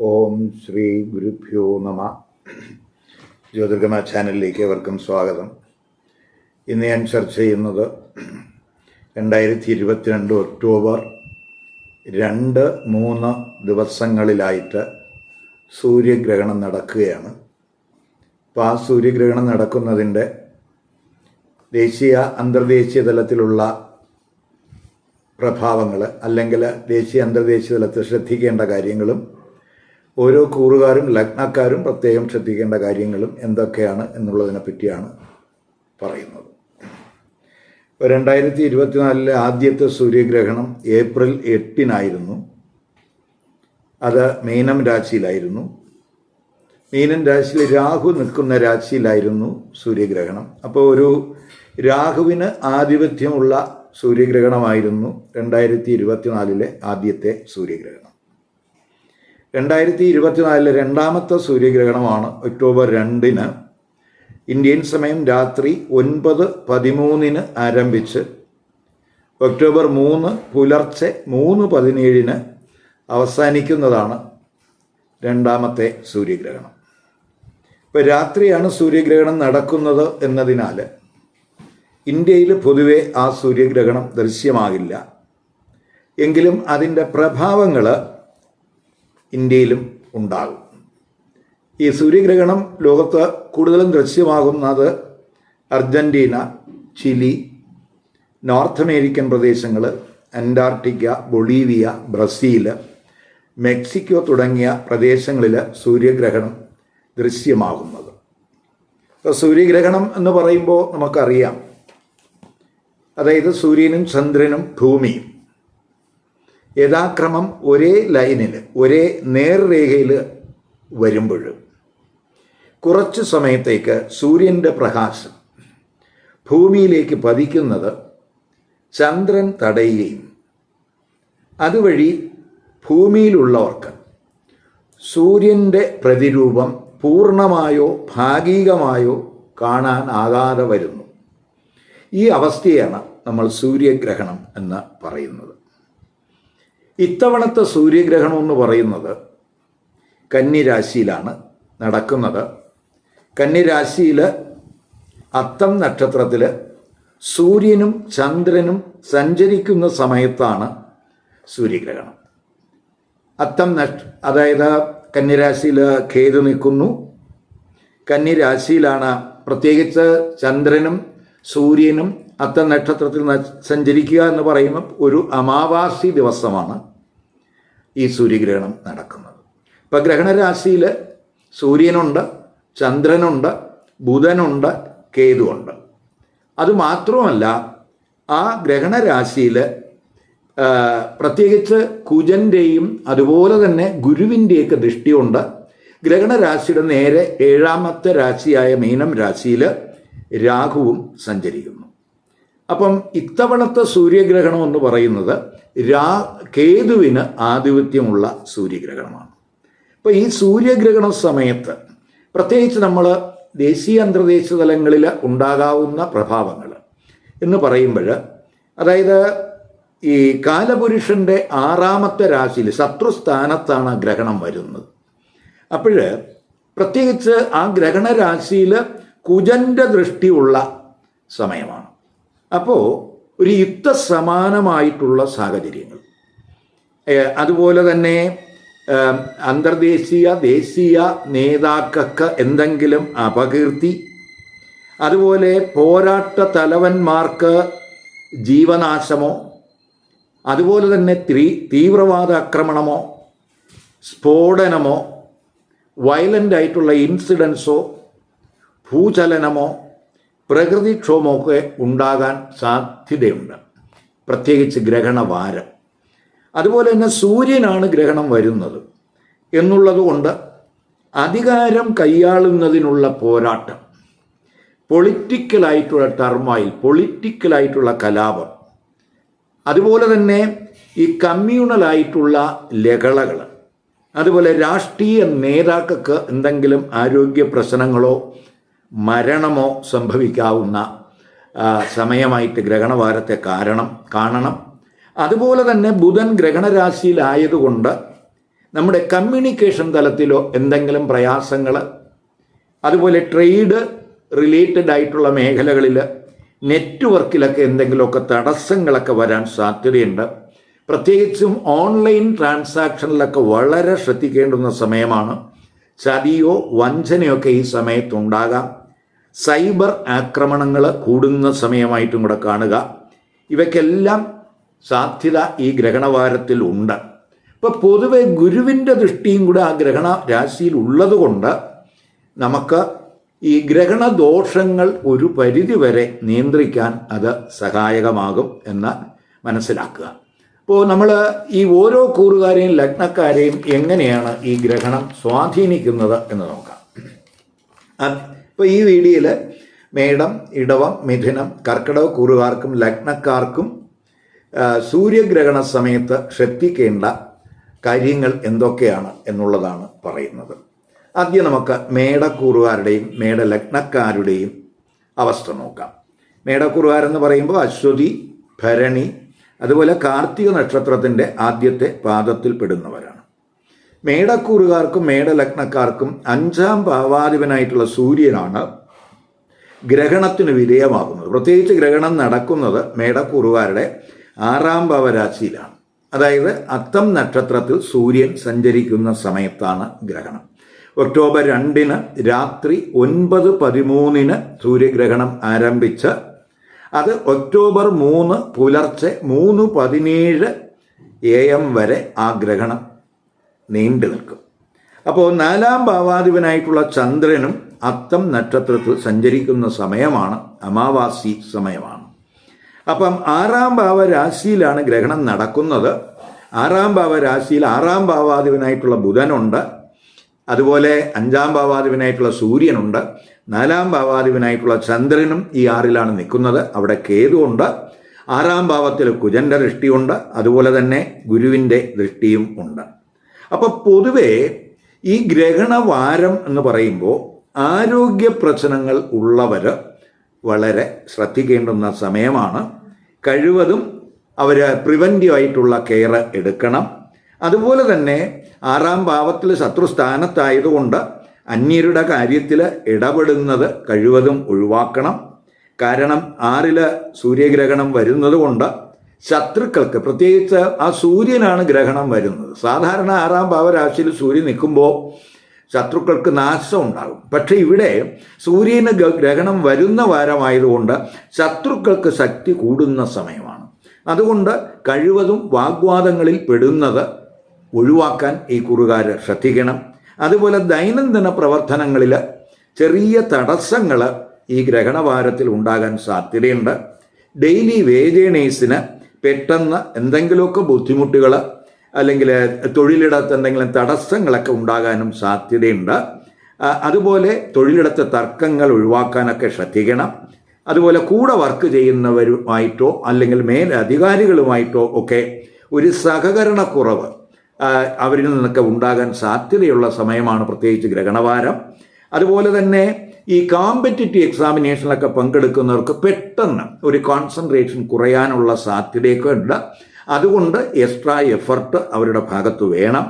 ഓം ശ്രീ ഗുരുഭ്യോ നമ. ജ്യോതിർഗമ ചാനലിലേക്ക് ഏവർക്കും സ്വാഗതം. ഇന്ന് ഞാൻ ചർച്ച ചെയ്യുന്നത് രണ്ടായിരത്തി ഇരുപത്തിരണ്ട് ഒക്ടോബർ രണ്ട് മൂന്ന് ദിവസങ്ങളിലായിട്ട് സൂര്യഗ്രഹണം നടക്കുകയാണ്. അപ്പോൾ ആ സൂര്യഗ്രഹണം നടക്കുന്നതിന്റെ ദേശീയ അന്തർദേശീയ തലത്തിലുള്ള പ്രഭാവങ്ങൾ അല്ലെങ്കിൽ ദേശീയ അന്തർദേശീയ തലത്തിൽ ശ്രദ്ധിക്കേണ്ട കാര്യങ്ങളും ഓരോ കൂറുകാരും ലഗ്നക്കാരും പ്രത്യേകം ശ്രദ്ധിക്കേണ്ട കാര്യങ്ങളും എന്തൊക്കെയാണ് എന്നുള്ളതിനെ പറ്റിയാണ് പറയുന്നത്. രണ്ടായിരത്തി ഇരുപത്തിനാലിലെ ആദ്യത്തെ സൂര്യഗ്രഹണം ഏപ്രിൽ എട്ടിനായിരുന്നു. അത് മീനം രാശിയിലായിരുന്നു. മീനം രാശിയിൽ രാഹു നിൽക്കുന്ന രാശിയിലായിരുന്നു സൂര്യഗ്രഹണം. അപ്പോൾ ഒരു രാഹുവിന് ആധിപത്യമുള്ള സൂര്യഗ്രഹണമായിരുന്നു രണ്ടായിരത്തി ഇരുപത്തിനാലിലെ ആദ്യത്തെ സൂര്യഗ്രഹണം. രണ്ടായിരത്തി ഇരുപത്തിനാലിലെ രണ്ടാമത്തെ സൂര്യഗ്രഹണമാണ് ഒക്ടോബർ രണ്ടിന്. ഇന്ത്യൻ സമയം രാത്രി ഒൻപത് പതിമൂന്നിന് ആരംഭിച്ച് ഒക്ടോബർ മൂന്ന് പുലർച്ചെ മൂന്ന് പതിനേഴിന് അവസാനിക്കുന്നതാണ് രണ്ടാമത്തെ സൂര്യഗ്രഹണം. ഇപ്പോൾ രാത്രിയാണ് സൂര്യഗ്രഹണം നടക്കുന്നത് എന്നതിനാൽ ഇന്ത്യയിൽ പൊതുവെ ആ സൂര്യഗ്രഹണം ദൃശ്യമാകില്ല. എങ്കിലും അതിന്റെ പ്രഭാവങ്ങൾ ഇന്ത്യയിലും ഉണ്ടാകും. ഈ സൂര്യഗ്രഹണം ലോകത്ത് കൂടുതലും ദൃശ്യമാകുന്നത് അർജന്റീന ചിലി നോർത്ത് അമേരിക്കൻ പ്രദേശങ്ങൾ അന്റാർട്ടിക്ക ബൊളീവിയ ബ്രസീൽ മെക്സിക്കോ തുടങ്ങിയ പ്രദേശങ്ങളിൽ സൂര്യഗ്രഹണം ദൃശ്യമാകുന്നത്. ഇപ്പോൾ സൂര്യഗ്രഹണം എന്ന് പറയുമ്പോൾ നമുക്കറിയാം. അതായത് സൂര്യനും ചന്ദ്രനും ഭൂമിയും. യഥാക്രമം ഒരേ ലൈനിൽ ഒരേ നേർരേഖയിൽ വരുമ്പോൾ കുറച്ച് സമയത്തേക്ക് സൂര്യന്റെ പ്രകാശം ഭൂമിയിലേക്ക് പതിക്കുന്നത് ചന്ദ്രൻ തടയുകയും അതുവഴി ഭൂമിയിലുള്ളവർക്ക് സൂര്യന്റെ പ്രതിരൂപം പൂർണമായോ ഭാഗികമായോ കാണാനാകാതെ വരുന്നു. ഈ അവസ്ഥയാണ് നമ്മൾ സൂര്യഗ്രഹണം എന്ന് പറയുന്നത്. ഇത്തവണത്തെ സൂര്യഗ്രഹണം എന്ന് പറയുന്നത് കന്നിരാശിയിലാണ് നടക്കുന്നത്. കന്നിരാശിയിൽ അത്തം നക്ഷത്രത്തിൽ സൂര്യനും ചന്ദ്രനും സഞ്ചരിക്കുന്ന സമയത്താണ് സൂര്യഗ്രഹണം. അത്തം നക്ഷ അതായത് കന്നിരാശിയിൽ ഖേദ് നിൽക്കുന്നു. കന്നിരാശിയിലാണ് പ്രത്യേകിച്ച് ചന്ദ്രനും സൂര്യനും അത്ത നക്ഷത്രത്തിൽ സഞ്ചരിക്കുക എന്ന് പറയുമ്പോൾ ഒരു അമാവാസി ദിവസമാണ് ഈ സൂര്യഗ്രഹണം നടക്കുന്നത്. ഇപ്പം ഗ്രഹണരാശിയിൽ സൂര്യനുണ്ട് ചന്ദ്രനുണ്ട് ബുധനുണ്ട് കേതുണ്ട് അതുമാത്രമല്ല ആ ഗ്രഹണരാശിയിൽ പ്രത്യേകിച്ച് കുജന്റെയും അതുപോലെ തന്നെ ഗുരുവിന്റെയൊക്കെ ദൃഷ്ടിയുണ്ട്. ഗ്രഹണരാശിയുടെ നേരെ ഏഴാമത്തെ രാശിയായ മീനം രാശിയിൽ രാഹുവും സഞ്ചരിക്കുന്നു. അപ്പം ഇത്തവണത്തെ സൂര്യഗ്രഹണം എന്ന് പറയുന്നത് രാ കേതുവിന് ആധിപത്യമുള്ള സൂര്യഗ്രഹണമാണ്. അപ്പോൾ ഈ സൂര്യഗ്രഹണ സമയത്ത് പ്രത്യേകിച്ച് നമ്മൾ ദേശീയ അന്തർദേശീയ തലങ്ങളിൽ ഉണ്ടാകാവുന്ന പ്രഭാവങ്ങൾ എന്ന് പറയുമ്പോൾ അതായത് ഈ കാലപുരുഷന്റെ ആറാമത്തെ രാശിയിൽ ശത്രുസ്ഥാനത്താണ് ഗ്രഹണം വരുന്നത്. അപ്പോൾ പ്രത്യേകിച്ച് ആ ഗ്രഹണരാശിയിൽ കുജന്റെ ദൃഷ്ടിയുള്ള സമയമാണ്. അപ്പോൾ ഒരു യുദ്ധസമാനമായിട്ടുള്ള സാഹചര്യങ്ങൾ. അതുപോലെ തന്നെ അന്തർദേശീയ ദേശീയ നേതാക്കൾക്ക് എന്തെങ്കിലും അപകീർത്തി അതുപോലെ പോരാട്ട തലവന്മാർക്ക് ജീവനാശമോ അതുപോലെ തന്നെ തീ തീവ്രവാദ ആക്രമണമോ സ്ഫോടനമോ വയലന്റ് ആയിട്ടുള്ള ഇൻസിഡൻസോ ഭൂചലനമോ പ്രകൃതിക്ഷോഭമൊക്കെ ഉണ്ടാകാൻ സാധ്യതയുണ്ട്. പ്രത്യേകിച്ച് ഗ്രഹണവാരം അതുപോലെ തന്നെ സൂര്യനാണ് ഗ്രഹണം വരുന്നത് എന്നുള്ളതുകൊണ്ട് അധികാരം കൈയാളുന്നതിനുള്ള പോരാട്ടം പൊളിറ്റിക്കലായിട്ടുള്ള ടർമായിൽ പൊളിറ്റിക്കലായിട്ടുള്ള കലാപം അതുപോലെ തന്നെ ഈ കമ്മ്യൂണലായിട്ടുള്ള ലഹളകൾ അതുപോലെ രാഷ്ട്രീയ നേതാക്കൾക്ക് എന്തെങ്കിലും ആരോഗ്യ പ്രശ്നങ്ങളോ മരണമോ സംഭവിക്കാവുന്ന സമയമായിട്ട് ഗ്രഹണവാരത്തെ കാരണം കാണണം. അതുപോലെ തന്നെ ബുധൻ ഗ്രഹണരാശിയിലായതുകൊണ്ട് നമ്മുടെ കമ്മ്യൂണിക്കേഷൻ തലത്തിലോ എന്തെങ്കിലും പ്രയാസങ്ങൾ അതുപോലെ ട്രേഡ് റിലേറ്റഡ് ആയിട്ടുള്ള മേഖലകളിൽ നെറ്റ്വർക്കിലൊക്കെ എന്തെങ്കിലുമൊക്കെ തടസ്സങ്ങളൊക്കെ വരാൻ സാധ്യതയുണ്ട്. പ്രത്യേകിച്ചും ഓൺലൈൻ ട്രാൻസാക്ഷനിലൊക്കെ വളരെ ശ്രദ്ധിക്കേണ്ടുന്ന സമയമാണ്. ചതിയോ വഞ്ചനയൊക്കെ ഈ സമയത്തുണ്ടാകാം. സൈബർ ആക്രമണങ്ങൾ കൂടുന്ന സമയമായിട്ടും കൂടെ കാണുക. ഇവയ്ക്കെല്ലാം സാധ്യത ഈ ഗ്രഹണവാരത്തിൽ ഉണ്ട്. ഇപ്പോൾ പൊതുവെ ഗുരുവിന്റെ ദൃഷ്ടിയും കൂടെ ആ ഗ്രഹണ രാശിയിൽ ഉള്ളതുകൊണ്ട് നമുക്ക് ഈ ഗ്രഹണദോഷങ്ങൾ ഒരു പരിധിവരെ നിയന്ത്രിക്കാൻ അത് സഹായകമാകും എന്ന് മനസ്സിലാക്കുക. അപ്പോൾ നമ്മൾ ഈ ഓരോ കൂറുകാരെയും ലഗ്നക്കാരെയും എങ്ങനെയാണ് ഈ ഗ്രഹണം സ്വാധീനിക്കുന്നത് എന്ന് നോക്കാം. ഇപ്പോൾ ഈ വീഡിയോയിൽ മേടം ഇടവം മിഥുനം കർക്കിടക കുറുകാർക്കും ലഗ്നക്കാർക്കും സൂര്യഗ്രഹണ സമയത്ത് ശ്രദ്ധിക്കേണ്ട കാര്യങ്ങൾ എന്തൊക്കെയാണ് എന്നുള്ളതാണ് പറയുന്നത്. ആദ്യം നമുക്ക് മേടക്കൂറുകാരുടെയും മേടലഗ്നക്കാരുടെയും അവസ്ഥ നോക്കാം. മേടക്കൂറുകാരെന്ന് പറയുമ്പോൾ അശ്വതി ഭരണി അതുപോലെ കാർത്തിക നക്ഷത്രത്തിന്റെ ആദ്യത്തെ പാദത്തിൽ പെടുന്നവരാണ്. മേടക്കൂറുകാർക്കും മേടലഗ്നക്കാർക്കും അഞ്ചാം ഭാവാധിപനായിട്ടുള്ള സൂര്യനാണ് ഗ്രഹണത്തിന് വിധേയമാകുന്നത്. പ്രത്യേകിച്ച് ഗ്രഹണം നടക്കുന്നത് മേടക്കൂറുകാരുടെ ആറാം ഭാവരാശിയിലാണ്. അതായത് അത്തം നക്ഷത്രത്തിൽ സൂര്യൻ സഞ്ചരിക്കുന്ന സമയത്താണ് ഗ്രഹണം. ഒക്ടോബർ രണ്ടിന് രാത്രി ഒൻപത് പതിമൂന്നിന് സൂര്യഗ്രഹണം ആരംഭിച്ച് അത് ഒക്ടോബർ മൂന്ന് പുലർച്ചെ മൂന്ന് പതിനേഴ് എ എം വരെ ആ ഗ്രഹണം നീണ്ടു നിൽക്കും. അപ്പോൾ നാലാം ഭാവാധിപനായിട്ടുള്ള ചന്ദ്രനും അത്തം നക്ഷത്രത്തിൽ സഞ്ചരിക്കുന്ന സമയമാണ് അമാവാസി സമയമാണ്. അപ്പം ആറാം ഭാവ രാശിയിലാണ് ഗ്രഹണം നടക്കുന്നത്. ആറാം ഭാവ രാശിയിൽ ആറാം ഭാവാധിപനായിട്ടുള്ള ബുധനുണ്ട്. അതുപോലെ അഞ്ചാം ഭാവാധിപനായിട്ടുള്ള സൂര്യനുണ്ട്. നാലാം ഭാവാധിപനായിട്ടുള്ള ചന്ദ്രനും ഈ ആറിലാണ് നിൽക്കുന്നത്. അവിടെ കേതുണ്ട് ആറാം ഭാവത്തിൽ കുജന്റെ ദൃഷ്ടിയുണ്ട്. അതുപോലെ തന്നെ ഗുരുവിന്റെ ദൃഷ്ടിയും ഉണ്ട്. അപ്പോൾ പൊതുവേ ഈ ഗ്രഹണവാരം എന്ന് പറയുമ്പോൾ ആരോഗ്യ പ്രശ്നങ്ങൾ ഉള്ളവർ വളരെ ശ്രദ്ധിക്കേണ്ടുന്ന സമയമാണ്. കഴിവതും അവർ പ്രിവന്റീവ് ആയിട്ടുള്ള കെയർ എടുക്കണം. അതുപോലെ തന്നെ ആറാം ഭാവത്തിൽ ശത്രുസ്ഥാനത്തായതുകൊണ്ട് അന്യരുടെ കാര്യത്തിൽ ഇടപെടുന്നത് കഴിവതും ഒഴിവാക്കണം. കാരണം ആറിൽ സൂര്യഗ്രഹണം വരുന്നത് കൊണ്ട് ശത്രുക്കൾക്ക് പ്രത്യേകിച്ച് ആ സൂര്യനാണ് ഗ്രഹണം വരുന്നത്. സാധാരണ ആറാം ഭാവരാശിയിൽ സൂര്യൻ നിൽക്കുമ്പോൾ ശത്രുക്കൾക്ക് നാശം ഉണ്ടാകും. പക്ഷേ ഇവിടെ സൂര്യന് ഗ്രഹണം വരുന്ന വാരമായതുകൊണ്ട് ശത്രുക്കൾക്ക് ശക്തി കൂടുന്ന സമയമാണ്. അതുകൊണ്ട് കഴിവതും വാഗ്വാദങ്ങളിൽ പെടുന്നത് ഒഴിവാക്കാൻ ഈ കുറുകാർ ശ്രദ്ധിക്കണം. അതുപോലെ ദൈനംദിന പ്രവർത്തനങ്ങളിൽ ചെറിയ തടസ്സങ്ങൾ ഈ ഗ്രഹണവാരത്തിൽ ഉണ്ടാകാൻ സാധ്യതയുണ്ട്. ഡെയിലി വേജേണേഴ്സിന് പെട്ടെന്ന് എന്തെങ്കിലുമൊക്കെ ബുദ്ധിമുട്ടുകൾ അല്ലെങ്കിൽ തൊഴിലിടത്ത് എന്തെങ്കിലും തടസ്സങ്ങളൊക്കെ ഉണ്ടാകാനും സാധ്യതയുണ്ട്. അതുപോലെ തൊഴിലിടത്തെ തർക്കങ്ങൾ ഒഴിവാക്കാനൊക്കെ ശ്രദ്ധിക്കണം. അതുപോലെ കൂടെ വർക്ക് ചെയ്യുന്നവരുമായിട്ടോ അല്ലെങ്കിൽ മേലധികാരികളുമായിട്ടോ ഒക്കെ ഒരു സഹകരണക്കുറവ് കുറവ് അവരിൽ നിന്നൊക്കെ ഉണ്ടാകാൻ സാധ്യതയുള്ള സമയമാണ് പ്രത്യേകിച്ച് ഗ്രഹണവാരം അതുപോലെ തന്നെ ഈ കോമ്പറ്റിറ്റീവ് എക്സാമിനേഷനിലൊക്കെ പങ്കെടുക്കുന്നവർക്ക് പെട്ടെന്ന് ഒരു കോൺസെൻട്രേഷൻ കുറയാനുള്ള സാധ്യതയൊക്കെ ഉണ്ട്. അതുകൊണ്ട് എക്സ്ട്രാ എഫർട്ട് അവരുടെ ഭാഗത്ത് വേണം.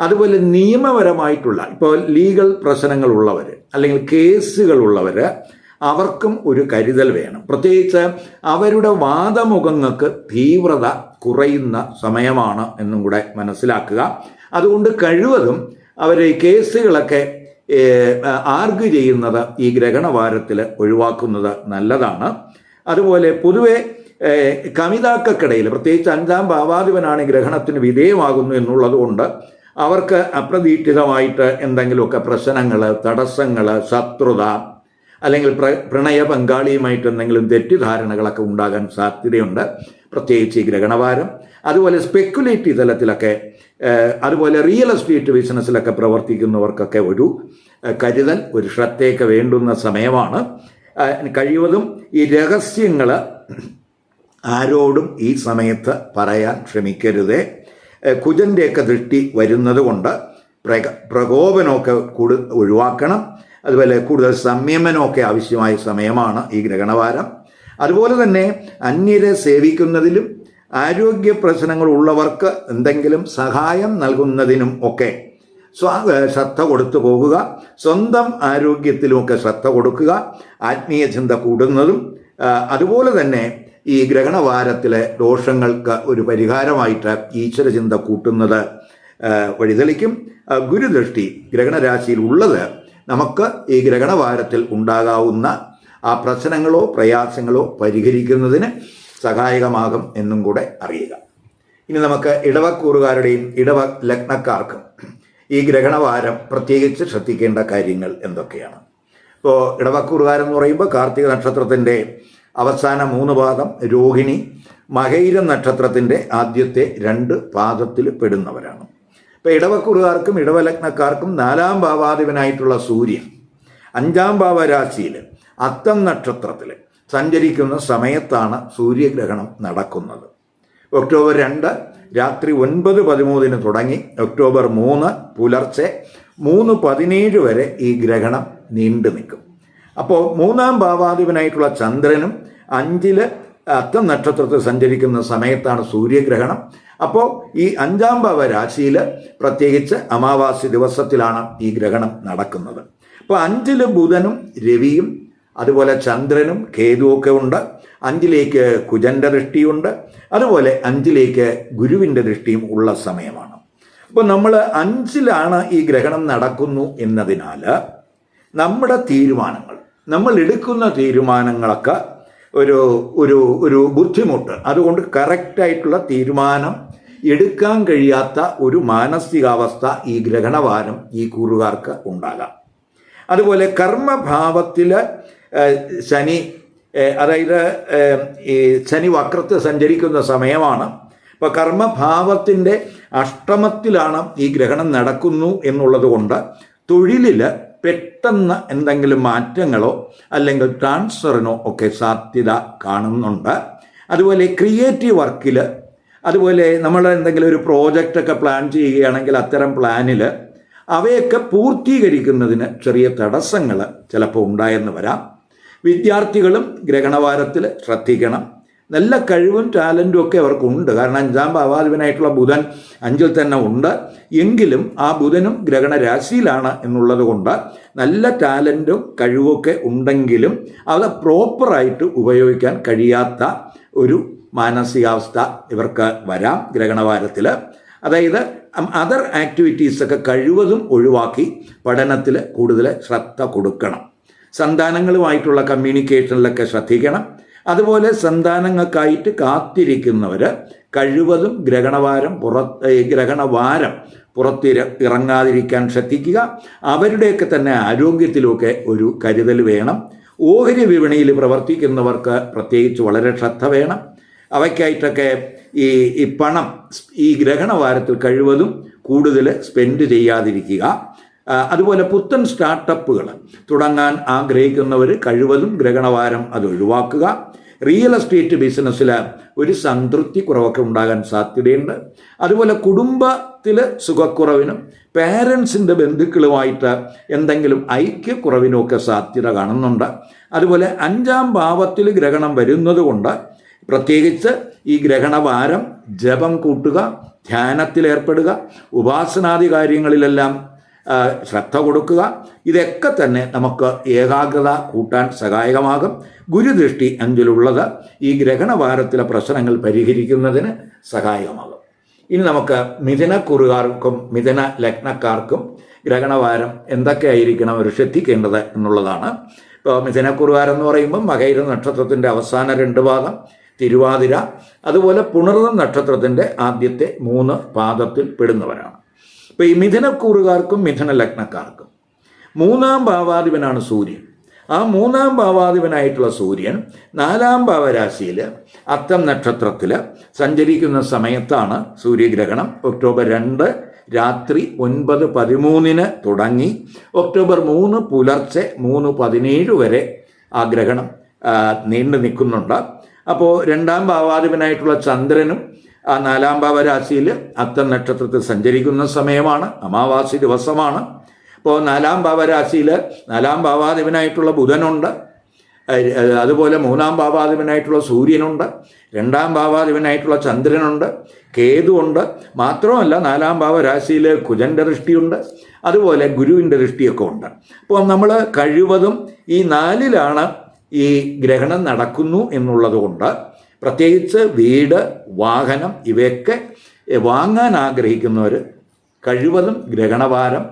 അതുപോലെ നിയമപരമായിട്ടുള്ള ഇപ്പോൾ ലീഗൽ പ്രശ്നങ്ങളുള്ളവർ അല്ലെങ്കിൽ കേസുകളുള്ളവർ അവർക്കും ഒരു കരുതൽ വേണം. പ്രത്യേകിച്ച് അവരുടെ വാദമുഖങ്ങൾക്ക് തീവ്രത കുറയുന്ന സമയമാണ് എന്നും കൂടെ മനസ്സിലാക്കുക. അതുകൊണ്ട് കഴിവതും അവർ കേസുകളൊക്കെ ആർഗ്യു ചെയ്യുന്നത് ഈ ഗ്രഹണവാരത്തിൽ ഒഴിവാക്കുന്നത് നല്ലതാണ്. അതുപോലെ പൊതുവെ കവിതാക്കൾക്കിടയിൽ പ്രത്യേകിച്ച് അഞ്ചാം ഭാവാധിപനാണ് ഗ്രഹണത്തിന് വിധേയമാകുന്നു എന്നുള്ളത് കൊണ്ട് അവർക്ക് അപ്രതീക്ഷിതമായിട്ട് എന്തെങ്കിലുമൊക്കെ പ്രശ്നങ്ങൾ തടസ്സങ്ങൾ ശത്രുത അല്ലെങ്കിൽ പ്ര പ്രണയ പങ്കാളിയുമായിട്ട് എന്തെങ്കിലും തെറ്റിദ്ധാരണകളൊക്കെ ഉണ്ടാകാൻ സാധ്യതയുണ്ട്. പ്രത്യേകിച്ച് ഈ ഗ്രഹണവാരം. അതുപോലെ സ്പെക്കുലേറ്റീവ് തലത്തിലൊക്കെ അതുപോലെ റിയൽ എസ്റ്റേറ്റ് ബിസിനസ്സിലൊക്കെ പ്രവർത്തിക്കുന്നവർക്കൊക്കെ ഒരു കരുതൽ ഒരു ശ്രദ്ധയൊക്കെ വേണ്ടുന്ന സമയമാണ്. കഴിവതും ഈ രഹസ്യങ്ങൾ ആരോടും ഈ സമയത്ത് പറയാൻ ശ്രമിക്കരുതേ. കുജന്റെയൊക്കെ ദൃഷ്ടി വരുന്നത് കൊണ്ട് പ്രക പ്രകോപനമൊക്കെ കൂടു ഒഴിവാക്കണം. അതുപോലെ കൂടുതൽ സംയമനമൊക്കെ ആവശ്യമായ സമയമാണ് ഈ ഗ്രഹണവാരം അതുപോലെ തന്നെ അന്യരെ സേവിക്കുന്നതിലും ആരോഗ്യ പ്രശ്നങ്ങൾ ഉള്ളവർക്ക് എന്തെങ്കിലും സഹായം നൽകുന്നതിനും ഒക്കെ സ്വ ശ്രദ്ധ കൊടുത്തു പോകുക. സ്വന്തം ആരോഗ്യത്തിലുമൊക്കെ ശ്രദ്ധ കൊടുക്കുക. ആത്മീയ ചിന്ത കൂടുന്നതും അതുപോലെ തന്നെ ഈ ഗ്രഹണവാരത്തിലെ ദോഷങ്ങൾക്ക് ഒരു പരിഹാരമായിട്ട് ഈശ്വര ചിന്ത കൂട്ടുന്നത് വഴിതെളിക്കും. ഗുരുദൃഷ്ടി ഗ്രഹണരാശിയിൽ ഉള്ളത് നമുക്ക് ഈ ഗ്രഹണവാരത്തിൽ ഉണ്ടാകാവുന്ന ആ പ്രശ്നങ്ങളോ പ്രയാസങ്ങളോ പരിഹരിക്കുന്നതിന് സഹായകമാകും എന്നും കൂടെ അറിയുക. ഇനി നമുക്ക് ഇടവക്കൂറുകാരുടെയും ഇടവ ലഗ്നക്കാർക്കും ഈ ഗ്രഹണവാരം പ്രത്യേകിച്ച് ശ്രദ്ധിക്കേണ്ട കാര്യങ്ങൾ എന്തൊക്കെയാണ്? ഇപ്പോൾ ഇടവക്കൂറുകാരെന്ന് പറയുമ്പോൾ കാർത്തിക നക്ഷത്രത്തിന്റെ അവസാന മൂന്ന് പാദം രോഹിണി മകൈര നക്ഷത്രത്തിന്റെ ആദ്യത്തെ രണ്ട് പാദത്തിൽ പെടുന്നവരാണ്. ഇപ്പോൾ ഇടവക്കൂറുകാർക്കും ഇടവലഗ്നക്കാർക്കും നാലാം ഭാവാധിപനായിട്ടുള്ള സൂര്യൻ അഞ്ചാം ഭാവരാശിയിൽ അത്തം നക്ഷത്രത്തിൽ സഞ്ചരിക്കുന്ന സമയത്താണ് സൂര്യഗ്രഹണം നടക്കുന്നത്. ഒക്ടോബർ രണ്ട് രാത്രി ഒൻപത് പതിമൂന്നിന് തുടങ്ങി. ഒക്ടോബർ മൂന്ന് പുലർച്ചെ മൂന്ന് പതിനേഴ് വരെ ഈ ഗ്രഹണം നീണ്ടു നിൽക്കും. അപ്പോൾ മൂന്നാം ഭാവാധിപനായിട്ടുള്ള ചന്ദ്രനും അഞ്ചിൽ അത്തം നക്ഷത്രത്തിൽ സഞ്ചരിക്കുന്ന സമയത്താണ് സൂര്യഗ്രഹണം. അപ്പോൾ ഈ അഞ്ചാം ഭാവ രാശിയിൽ പ്രത്യേകിച്ച് അമാവാസി ദിവസത്തിലാണ് ഈ ഗ്രഹണം നടക്കുന്നത്. അപ്പോൾ അഞ്ചിൽ ബുധനും രവിയും അതുപോലെ ചന്ദ്രനും കേതുവൊക്കെ ഉണ്ട്. അഞ്ചിലേക്ക് കുജന്റെ ദൃഷ്ടിയുണ്ട്. അതുപോലെ അഞ്ചിലേക്ക് ഗുരുവിന്റെ ദൃഷ്ടിയും ഉള്ള സമയമാണ്. അപ്പോൾ നമ്മൾ അഞ്ചിലാണ് ഈ ഗ്രഹണം നടക്കുന്നു എന്നതിനാൽ നമ്മുടെ തീരുമാനങ്ങൾ നമ്മൾ എടുക്കുന്ന തീരുമാനങ്ങളൊക്കെ ഒരു ഒരു ഒരു ബുദ്ധിമുട്ട്. അതുകൊണ്ട് കറക്റ്റായിട്ടുള്ള തീരുമാനം എടുക്കാൻ കഴിയാത്ത ഒരു മാനസികാവസ്ഥ ഈ ഗ്രഹണവാരം ഈ കൂറുകാർക്ക് ഉണ്ടാകാം. അതുപോലെ കർമ്മഭാവത്തിൽ ശനി അതായത് ഈ ശനി വക്രത്ത് സഞ്ചരിക്കുന്ന സമയമാണ്. അപ്പോൾ കർമ്മഭാവത്തിന്റെ അഷ്ടമത്തിലാണ് ഈ ഗ്രഹണം നടക്കുന്നു എന്നുള്ളത് കൊണ്ട് തൊഴിലിൽ പെട്ടെന്ന് എന്തെങ്കിലും മാറ്റങ്ങളോ അല്ലെങ്കിൽ ട്രാൻസ്ഫറിനോ ഒക്കെ സാധ്യത കാണുന്നുണ്ട്. അതുപോലെ ക്രിയേറ്റീവ് വർക്കിൽ അതുപോലെ നമ്മൾ എന്തെങ്കിലും ഒരു പ്രോജക്റ്റൊക്കെ പ്ലാൻ ചെയ്യുകയാണെങ്കിൽ അത്തരം പ്ലാനിൽ അവയൊക്കെ പൂർത്തീകരിക്കുന്നതിന് ചെറിയ തടസ്സങ്ങൾ ചിലപ്പോൾ ഉണ്ടായെന്ന് വരാം. വിദ്യാർത്ഥികളും ഗ്രഹണവാരത്തിൽ ശ്രദ്ധിക്കണം. നല്ല കഴിവും ടാലന്റും ഒക്കെ അവർക്കുണ്ട്. കാരണം അഞ്ചാം ഭാവാധിപനായിട്ടുള്ള ബുധൻ അഞ്ചിൽ തന്നെ ഉണ്ട്. എങ്കിലും ആ ബുധനും ഗ്രഹണ രാശിയിലാണ് എന്നുള്ളത് കൊണ്ട് നല്ല ടാലന്റും കഴിവൊക്കെ ഉണ്ടെങ്കിലും അത് പ്രോപ്പറായിട്ട് ഉപയോഗിക്കാൻ കഴിയാത്ത ഒരു മാനസികാവസ്ഥ ഇവർക്ക് വരാം ഗ്രഹണവാരത്തിൽ. അതായത് അതർ ആക്ടിവിറ്റീസൊക്കെ കഴിവതും ഒഴിവാക്കി പഠനത്തിൽ കൂടുതൽ ശ്രദ്ധ കൊടുക്കണം. സന്താനങ്ങളുമായിട്ടുള്ള കമ്മ്യൂണിക്കേഷനിലൊക്കെ ശ്രദ്ധിക്കണം. അതുപോലെ സന്താനങ്ങൾക്കായിട്ട് കാത്തിരിക്കുന്നവർ കഴിവതും ഗ്രഹണവാരം പുറത്ത് ഗ്രഹണവാരം പുറത്തിര ഇറങ്ങാതിരിക്കാൻ ശ്രദ്ധിക്കുക. അവരുടെയൊക്കെ തന്നെ ആരോഗ്യത്തിലുമൊക്കെ ഒരു കരുതൽ വേണം. ഓഹരി വിപണിയിൽ പ്രവർത്തിക്കുന്നവർക്ക് പ്രത്യേകിച്ച് വളരെ ശ്രദ്ധ വേണം. അവയ്ക്കായിട്ടൊക്കെ ഈ ഈ പണം ഈ ഗ്രഹണവാരത്തിൽ കഴിവതും കൂടുതൽ സ്പെൻഡ് ചെയ്യാതിരിക്കുക. അതുപോലെ പുത്തൻ സ്റ്റാർട്ടപ്പുകൾ. തുടങ്ങാൻ ആഗ്രഹിക്കുന്നവർ കഴിവതും ഗ്രഹണവാരം അത് ഒഴിവാക്കുക. റിയൽ എസ്റ്റേറ്റ് ബിസിനസ്സിൽ ഒരു സംതൃപ്തി കുറവൊക്കെ ഉണ്ടാകാൻ സാധ്യതയുണ്ട്. അതുപോലെ കുടുംബത്തിൽ സുഖക്കുറവിനും പേരൻസിന്റെ ബന്ധുക്കളുമായിട്ട് എന്തെങ്കിലും ഐക്യക്കുറവിനുമൊക്കെ സാധ്യത കാണുന്നുണ്ട്. അതുപോലെ അഞ്ചാം ഭാവത്തിൽ ഗ്രഹണം വരുന്നതുകൊണ്ട് പ്രത്യേകിച്ച് ഈ ഗ്രഹണവാരം ജപം കൂട്ടുക ധ്യാനത്തിലേർപ്പെടുക ഉപാസനാദി കാര്യങ്ങളിലെല്ലാം ശ്രദ്ധ കൊടുക്കുക. ഇതൊക്കെ തന്നെ നമുക്ക് ഏകാഗ്രത കൂട്ടാൻ സഹായകമാകും. ഗുരുദൃഷ്ടി അഞ്ചിലുള്ളത് ഈ ഗ്രഹണവാരത്തിലെ പ്രശ്നങ്ങൾ പരിഹരിക്കുന്നതിന് സഹായകമാകും. ഇനി നമുക്ക് മിഥുനക്കുറുകാർക്കും മിഥുന ലഗ്നക്കാർക്കും ഗ്രഹണവാരം എന്തൊക്കെയായിരിക്കണം അവർ ശ്രദ്ധിക്കേണ്ടത് എന്നുള്ളതാണ്. ഇപ്പോൾ മിഥുനക്കുറുകാർ എന്ന് പറയുമ്പോൾ മകൈര നക്ഷത്രത്തിന്റെ അവസാന രണ്ട് പാദം തിരുവാതിര അതുപോലെ പുണർന്ന നക്ഷത്രത്തിന്റെ ആദ്യത്തെ മൂന്ന് പാദത്തിൽ പെടുന്നവരാണ്. ഇപ്പോൾ ഈ മിഥുനക്കൂറുകാർക്കും മിഥുന ലഗ്നക്കാർക്കും മൂന്നാം ഭാവാധിപനാണ് സൂര്യൻ. ആ മൂന്നാം ഭാവാധിപനായിട്ടുള്ള സൂര്യൻ നാലാം ഭാവരാശിയിൽ അത്തം നക്ഷത്രത്തിൽ സഞ്ചരിക്കുന്ന സമയത്താണ് സൂര്യഗ്രഹണം. ഒക്ടോബർ രണ്ട് രാത്രി ഒൻപത് പതിമൂന്നിന് തുടങ്ങി ഒക്ടോബർ മൂന്ന് പുലർച്ചെ മൂന്ന് പതിനേഴ് വരെ ആ ഗ്രഹണം നീണ്ടു നിൽക്കുന്നുണ്ട്. അപ്പോൾ രണ്ടാം ഭാവാധിപനായിട്ടുള്ള ചന്ദ്രനും ആ നാലാം ഭാവരാശിയിൽ അത്തം നക്ഷത്രത്തിൽ സഞ്ചരിക്കുന്ന സമയമാണ് അമാവാസി ദിവസമാണ്. അപ്പോൾ നാലാം ഭാവരാശിയിൽ നാലാം ഭാവാധിപനായിട്ടുള്ള ബുധനുണ്ട്. അതുപോലെ മൂന്നാം ഭാവാധിപനായിട്ടുള്ള സൂര്യനുണ്ട്. രണ്ടാം ഭാവാധിപനായിട്ടുള്ള ചന്ദ്രനുണ്ട്. കേതുവുണ്ട്. മാത്രമല്ല നാലാം ഭാവ രാശിയിൽ കുജന്റെ ദൃഷ്ടിയുണ്ട്. അതുപോലെ ഗുരുവിന്റെ ദൃഷ്ടിയൊക്കെ ഉണ്ട്. അപ്പോൾ നമ്മൾ കഴിവതും ഈ നാലിലാണ് ഈ ഗ്രഹണം നടക്കുന്നു എന്നുള്ളത് കൊണ്ട് പ്രത്യേകിച്ച് വീട് വാഹനം ഇവയൊക്കെ വാങ്ങാൻ ആഗ്രഹിക്കുന്നവർ കഴിവതും ഗ്രഹണഭാരം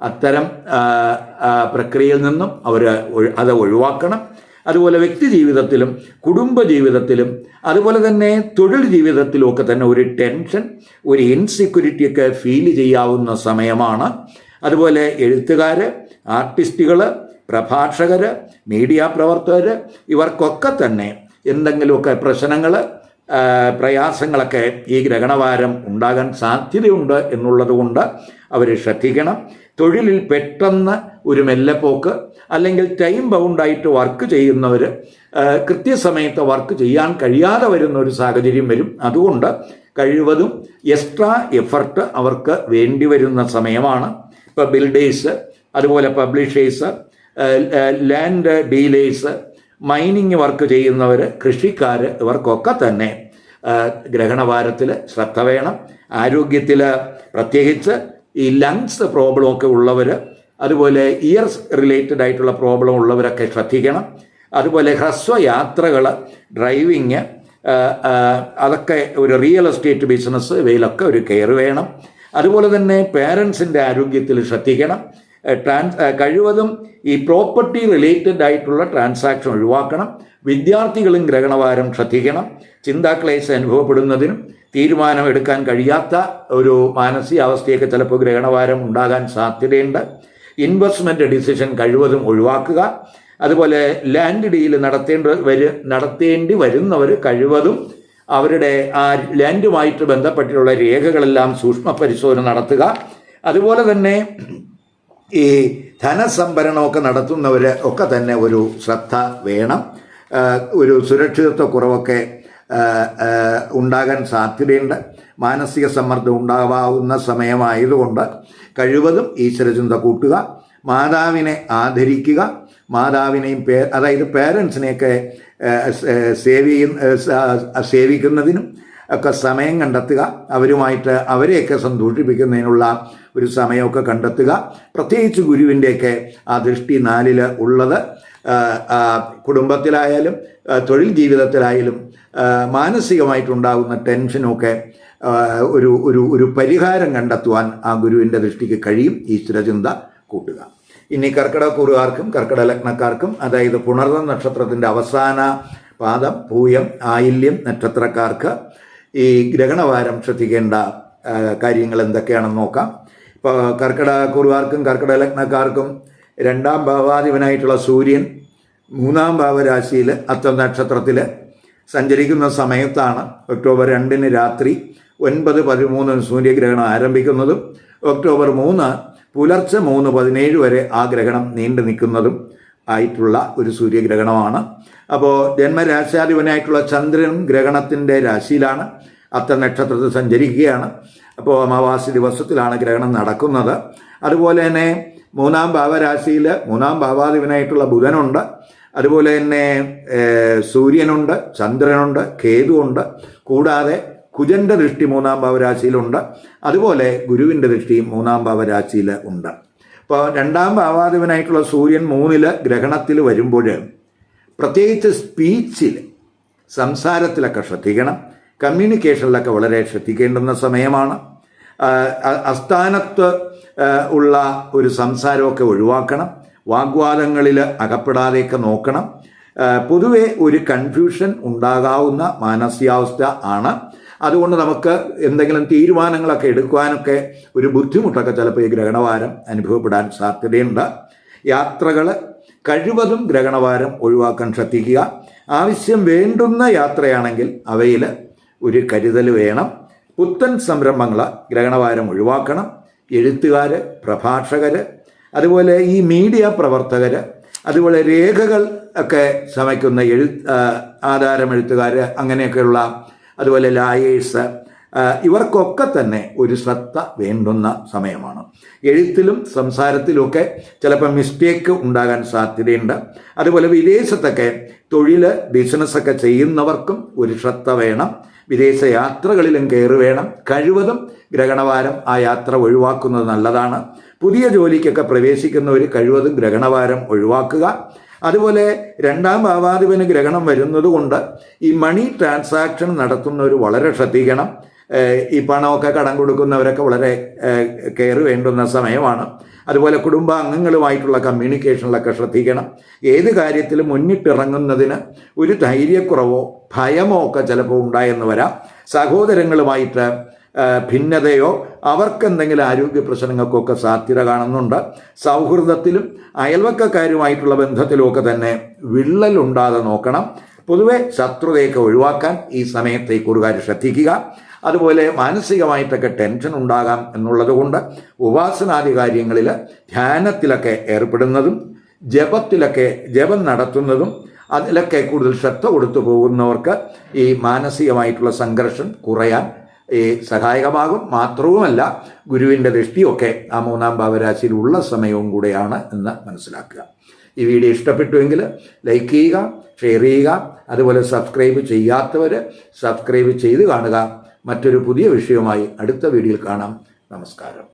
അത്തരം പ്രക്രിയയിൽ നിന്നും അവർ അത് ഒഴിവാക്കണം. അതുപോലെ വ്യക്തി ജീവിതത്തിലും കുടുംബ ജീവിതത്തിലും അതുപോലെ തന്നെ തൊഴിൽ ജീവിതത്തിലും ഒക്കെ തന്നെ ഒരു ടെൻഷൻ ഒരു ഇൻസെക്യൂരിറ്റിയൊക്കെ ഫീൽ ചെയ്യാവുന്ന സമയമാണ്. അതുപോലെ എഴുത്തുകാർ ആർട്ടിസ്റ്റുകൾ പ്രഭാഷകർ മീഡിയ പ്രവർത്തകർ ഇവർക്കൊക്കെ തന്നെ എന്തെങ്കിലുമൊക്കെ പ്രശ്നങ്ങൾ പ്രയാസങ്ങളൊക്കെ ഈ ഗ്രഹണവാരം ഉണ്ടാകാൻ സാധ്യതയുണ്ട് എന്നുള്ളത് കൊണ്ട് അവർ ശ്രദ്ധിക്കണം. തൊഴിലിൽ പെട്ടെന്ന് ഒരു മെല്ലെപ്പോക്ക് അല്ലെങ്കിൽ ടൈം ബൗണ്ടായിട്ട് വർക്ക് ചെയ്യുന്നവർ കൃത്യസമയത്ത് വർക്ക് ചെയ്യാൻ കഴിയാതെ വരുന്ന ഒരു സാഹചര്യം വരും. അതുകൊണ്ട് കഴിവതും എക്സ്ട്രാ എഫർട്ട് അവർക്ക് വേണ്ടി വരുന്ന സമയമാണ്. ഇപ്പോൾ ബിൽഡേഴ്സ് അതുപോലെ publishers land dealers mining work ചെയ്യുന്നവർ കൃഷിക്കാർ ഇവർക്കൊക്കെ തന്നെ ഗ്രഹണഭാരത്തിൽ ശ്രദ്ധ വേണം. ആരോഗ്യത്തിൽ പ്രത്യേകിച്ച് ഈ ലങ്സ് പ്രോബ്ലമൊക്കെ ഉള്ളവർ അതുപോലെ ഇയർസ് റിലേറ്റഡ് ആയിട്ടുള്ള പ്രോബ്ലം ഉള്ളവരൊക്കെ ശ്രദ്ധിക്കണം. അതുപോലെ ഹ്രസ്വയാത്രകൾ ഡ്രൈവിങ് അതൊക്കെ ഒരു റിയൽ എസ്റ്റേറ്റ് ബിസിനസ് ഇവയിലൊക്കെ ഒരു കെയർ വേണം. അതുപോലെ തന്നെ പേരൻസിന്റെ ആരോഗ്യത്തിൽ ശ്രദ്ധിക്കണം. ട്രാൻസ് കഴിവതും ഈ പ്രോപ്പർട്ടി റിലേറ്റഡ് ആയിട്ടുള്ള ട്രാൻസാക്ഷൻ ഒഴിവാക്കണം. വിദ്യാർത്ഥികളും ഗ്രഹണവാരം ശ്രദ്ധിക്കണം. ചിന്താക്ലേശം അനുഭവപ്പെടുന്നതിനും തീരുമാനമെടുക്കാൻ കഴിയാത്ത ഒരു മാനസികാവസ്ഥയൊക്കെ ചിലപ്പോൾ ഗ്രഹണവാരം ഉണ്ടാകാൻ സാധ്യതയുണ്ട്. ഇൻവെസ്റ്റ്മെന്റ് ഡിസിഷൻ കഴിവതും ഒഴിവാക്കുക. അതുപോലെ ലാൻഡ് ഡീൽ നടത്തേണ്ട വരു നടത്തേണ്ടി വരുന്നവർ കഴിവതും അവരുടെ ആ ലാൻഡുമായിട്ട് ബന്ധപ്പെട്ടിട്ടുള്ള രേഖകളെല്ലാം സൂക്ഷ്മ പരിശോധന നടത്തുക. അതുപോലെ തന്നെ ഈ ധനസംഭരണമൊക്കെ നടത്തുന്നവർ ഒക്കെ തന്നെ ഒരു ശ്രദ്ധ വേണം. ഒരു സുരക്ഷിതത്വ കുറവൊക്കെ ഉണ്ടാകാൻ സാധ്യതയുണ്ട്. മാനസിക സമ്മർദ്ദം ഉണ്ടാവാവുന്ന സമയമായതുകൊണ്ട് കഴിവതും ഈശ്വരചിന്ത കൂട്ടുക മാതാവിനെ ആദരിക്കുക മാതാവിനെയും പേ അതായത് പേരൻസിനെയൊക്കെ സേവ് ചെയ്യുന്ന സേവിക്കുന്നതിനും ഒക്കെ സമയം കണ്ടെത്തുക അവരുമായിട്ട് അവരെയൊക്കെ സന്തോഷിപ്പിക്കുന്നതിനുള്ള ഒരു സമയമൊക്കെ കണ്ടെത്തുക. പ്രത്യേകിച്ച് ഗുരുവിന്റെയൊക്കെ ആ ദൃഷ്ടി നാലിൽ ഉള്ളത്. കുടുംബത്തിലായാലും തൊഴിൽ ജീവിതത്തിലായാലും മാനസികമായിട്ടുണ്ടാകുന്ന ടെൻഷനൊക്കെ ഒരു ഒരു ഒരു പരിഹാരം കണ്ടെത്തുവാൻ ആ ഗുരുവിന്റെ ദൃഷ്ടിക്ക് കഴിയും. ഈശ്വരചിന്ത കൂട്ടുക. ഇനി കർക്കിടകൂറുകാർക്കും കർക്കിടക ലഗ്നക്കാർക്കും അതായത് പുണർന്ന നക്ഷത്രത്തിന്റെ അവസാന പാദം പൂയം ആയില്യം നക്ഷത്രക്കാർക്ക് ഈ ഗ്രഹണവാരം ശ്രദ്ധിക്കേണ്ട കാര്യങ്ങൾ എന്തൊക്കെയാണെന്ന് നോക്കാം. ഇപ്പോൾ കർക്കിടക കുറുകാർക്കും കർക്കിടക ലഗ്നക്കാർക്കും രണ്ടാം ഭാവാധിപനായിട്ടുള്ള സൂര്യൻ മൂന്നാം ഭാവരാശിയിൽ അത്തം നക്ഷത്രത്തിൽ സഞ്ചരിക്കുന്ന സമയത്താണ് ഒക്ടോബർ രണ്ടിന് രാത്രി ഒൻപത് പതിമൂന്നിന് സൂര്യഗ്രഹണം ആരംഭിക്കുന്നതും ഒക്ടോബർ മൂന്ന് പുലർച്ചെ മൂന്ന് പതിനേഴ് വരെ ആ ഗ്രഹണം നീണ്ടു നിൽക്കുന്നതും ആയിട്ടുള്ള ഒരു സൂര്യഗ്രഹണമാണ്. അപ്പോൾ ജന്മരാശാധിപനായിട്ടുള്ള ചന്ദ്രൻ ഗ്രഹണത്തിന്റെ രാശിയിലാണ്. അത്ത നക്ഷത്രത്തിൽ സഞ്ചരിക്കുകയാണ്. അപ്പോൾ അമാവാസി ദിവസത്തിലാണ് ഗ്രഹണം നടക്കുന്നത്. അതുപോലെ തന്നെ മൂന്നാം ഭാവരാശിയിൽ മൂന്നാം ഭാവാധിപനായിട്ടുള്ള ബുധനുണ്ട്. അതുപോലെ തന്നെ സൂര്യനുണ്ട് ചന്ദ്രനുണ്ട് കേതുണ്ട് കൂടാതെ കുജന്റെ ദൃഷ്ടി മൂന്നാം ഭാവരാശിയിലുണ്ട്. അതുപോലെ ഗുരുവിന്റെ ദൃഷ്ടിയും മൂന്നാം ഭാവരാശിയിൽ ഉണ്ട്. അപ്പോൾ രണ്ടാം ഭാവാധിപനായിട്ടുള്ള സൂര്യൻ മൂന്നിൽ ഗ്രഹണത്തിൽ വരുമ്പോൾ പ്രത്യേകിച്ച് സ്പീച്ചിൽ സംസാരത്തിലൊക്കെ ശ്രദ്ധിക്കണം. കമ്മ്യൂണിക്കേഷനിലൊക്കെ വളരെ ശ്രദ്ധിക്കേണ്ടുന്ന സമയമാണ്. അസ്ഥാനത്ത് ഉള്ള ഒരു സംസാരമൊക്കെ ഒഴിവാക്കണം. വാഗ്വാദങ്ങളിൽ അകപ്പെടാതെയൊക്കെ നോക്കണം. പൊതുവെ ഒരു കൺഫ്യൂഷൻ ഉണ്ടാകാവുന്ന മാനസികാവസ്ഥ ആണ്. അതുകൊണ്ട് നമുക്ക് എന്തെങ്കിലും തീരുമാനങ്ങളൊക്കെ എടുക്കുവാനൊക്കെ ഒരു ബുദ്ധിമുട്ടൊക്കെ ചിലപ്പോൾ ഈ ഗ്രഹണവാരം അനുഭവപ്പെടാൻ സാധ്യതയുണ്ട്. യാത്രകൾ കഴിവതും ഗ്രഹണവാരം ഒഴിവാക്കാൻ ശ്രദ്ധിക്കുക. ആവശ്യം വേണ്ടുന്ന യാത്രയാണെങ്കിൽ അവയിൽ ഒരു കരുതൽ വേണം. പുത്തൻ സംരംഭങ്ങൾ ഗ്രഹണവാരം ഒഴിവാക്കണം. എഴുത്തുകാർ പ്രഭാഷകർ അതുപോലെ ഈ മീഡിയ പ്രവർത്തകർ അതുപോലെ രേഖകൾ ഒക്കെ സമയ്ക്കുന്ന എഴു ആധാരം എഴുത്തുകാർ അങ്ങനെയൊക്കെയുള്ള അതുപോലെ ലായേഴ്സ് ഇവർക്കൊക്കെ തന്നെ ഒരു ശ്രദ്ധ വേണ്ടുന്ന സമയമാണ്. എഴുത്തിലും സംസാരത്തിലുമൊക്കെ ചിലപ്പോൾ മിസ്റ്റേക്ക് ഉണ്ടാകാൻ സാധ്യതയുണ്ട്. അതുപോലെ വിദേശത്തൊക്കെ തൊഴിൽ ബിസിനസ്സൊക്കെ ചെയ്യുന്നവർക്കും ഒരു ശ്രദ്ധ വേണം. വിദേശ യാത്രകളിലും കയറി വേണം. കഴിവതും ഗ്രഹണവാരം ആ യാത്ര ഒഴിവാക്കുന്നത് നല്ലതാണ്. പുതിയ ജോലിക്കൊക്കെ പ്രവേശിക്കുന്നവർ കഴിവതും ഗ്രഹണവാരം ഒഴിവാക്കുക. അതുപോലെ രണ്ടാം ഭാവാധിപന് ഗ്രഹണം വരുന്നതുകൊണ്ട് ഈ മണി ട്രാൻസാക്ഷൻ നടത്തുന്നവർ വളരെ ശ്രദ്ധിക്കണം. ഈ പണമൊക്കെ കടം കൊടുക്കുന്നവരൊക്കെ വളരെ കെയർ വേണ്ടുന്ന സമയമാണ്. അതുപോലെ കുടുംബാംഗങ്ങളുമായിട്ടുള്ള കമ്മ്യൂണിക്കേഷനിലൊക്കെ ശ്രദ്ധിക്കണം. ഏത് കാര്യത്തിലും മുന്നിട്ടിറങ്ങുന്നതിന് ഒരു ധൈര്യക്കുറവോ ഭയമോ ഒക്കെ ചിലപ്പോൾ ഉണ്ടായെന്ന് വരാം. സഹോദരങ്ങളുമായിട്ട് ഭിന്നതയോ അവർക്കെന്തെങ്കിലും ആരോഗ്യ പ്രശ്നങ്ങൾക്കൊക്കെ സാധ്യത കാണുന്നുണ്ട്. സൗഹൃദത്തിലും അയൽവക്കക്കാരുമായിട്ടുള്ള ബന്ധത്തിലുമൊക്കെ തന്നെ വിള്ളലുണ്ടാതെ നോക്കണം. പൊതുവെ ശത്രുതയൊക്കെ ഒഴിവാക്കാൻ ഈ സമയത്തെ കാര്യം ശ്രദ്ധിക്കുക. അതുപോലെ മാനസികമായിട്ടൊക്കെ ടെൻഷൻ ഉണ്ടാകാം എന്നുള്ളത് കൊണ്ട് ഉപാസനാദി കാര്യങ്ങളിൽ ധ്യാനത്തിലൊക്കെ ഏർപ്പെടുന്നതും ജപത്തിലൊക്കെ ജപം നടത്തുന്നതും അതിലൊക്കെ കൂടുതൽ ശ്രദ്ധ കൊടുത്തു പോകുന്നവർക്ക് ഈ മാനസികമായിട്ടുള്ള സംഘർഷം കുറയാൻ ഈ സഹായകമാകും. മാത്രവുമല്ല ഗുരുവിന്റെ ദൃഷ്ടിയൊക്കെ ആ മൂന്നാം ഭാവരാശിയിൽ ഉള്ള സമയവും കൂടെയാണ് എന്ന് മനസ്സിലാക്കുക. ഈ വീഡിയോ ഇഷ്ടപ്പെട്ടുവെങ്കിൽ ലൈക്ക് ചെയ്യുക ഷെയർ ചെയ്യുക അതുപോലെ സബ്സ്ക്രൈബ് ചെയ്യാത്തവർ സബ്സ്ക്രൈബ് ചെയ്ത് കാണുക. മറ്റൊരു പുതിയ വിഷയവുമായി അടുത്ത വീഡിയോയിൽ കാണാം. നമസ്കാരം.